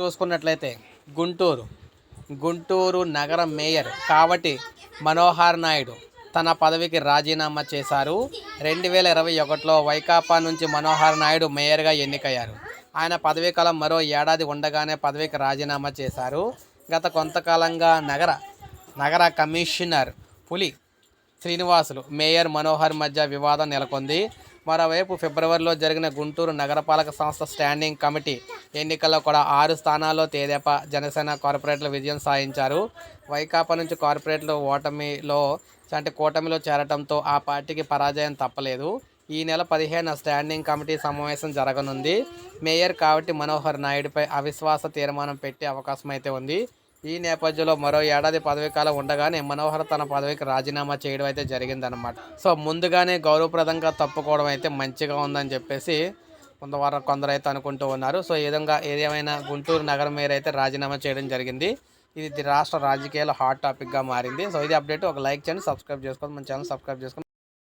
చూసుకున్నట్లయితే గుంటూరు. గుంటూరు నగర మేయర్ కాబట్టి మనోహర్ నాయుడు తన పదవికి రాజీనామా చేశారు. రెండు వేల ఇరవై ఒకటిలో వైకాపా నుంచి మనోహర్ నాయుడు మేయర్గా ఎన్నికయ్యారు. ఆయన పదవీ కాలం మరో ఏడాది ఉండగానే పదవికి రాజీనామా చేశారు. గత కొంతకాలంగా నగర నగర కమిషనర్ పులి శ్రీనివాసులు మేయర్ మనోహర్ మధ్య వివాదం నెలకొంది. మరోవైపు ఫిబ్రవరిలో జరిగిన గుంటూరు నగరపాలక సంస్థ స్టాండింగ్ కమిటీ ఎన్నికల్లో కూడా ఆరు స్థానాల్లో తేదేపా జనసేన కార్పొరేట్లు విజయం సాధించారు. వైకాపా నుంచి కార్పొరేట్లు ఓటమిలో అంటే కూటమిలో చేరటంతో ఆ పార్టీకి పరాజయం తప్పలేదు. ఈ నెల పదిహేను స్టాండింగ్ కమిటీ సమావేశం జరగనుంది. మేయర్ కాబట్టి మనోహర్ నాయుడుపై అవిశ్వాస తీర్మానం పెట్టే అవకాశం అయితే ఉంది. ఈ నేపథ్యంలో మరో ఏడాది పదవీకాలం ఉండగానే మనోహర్ తన పదవికి రాజీనామా చేయడం అయితే జరిగిందనమాట సో ముందుగానే గౌరవప్రదంగా తప్పుకోవడం అయితే మంచిగా ఉందని చెప్పేసి కొంతవారం కొందరు అయితే అనుకుంటూ ఉన్నారు. సో ఈ విధంగా ఏదేమైనా గుంటూరు నగరం మేయర్ అయితే రాజీనామా చేయడం జరిగింది. ఇది రాష్ట్ర రాజకీయాల్లో హాట్ టాపిక్గా మారింది. సో ఇది అప్డేట్. ఒక లైక్ చేయండి సబ్స్క్రైబ్ చేసుకోండి. మన ఛానల్ సబ్స్క్రైబ్ చేసుకోండి.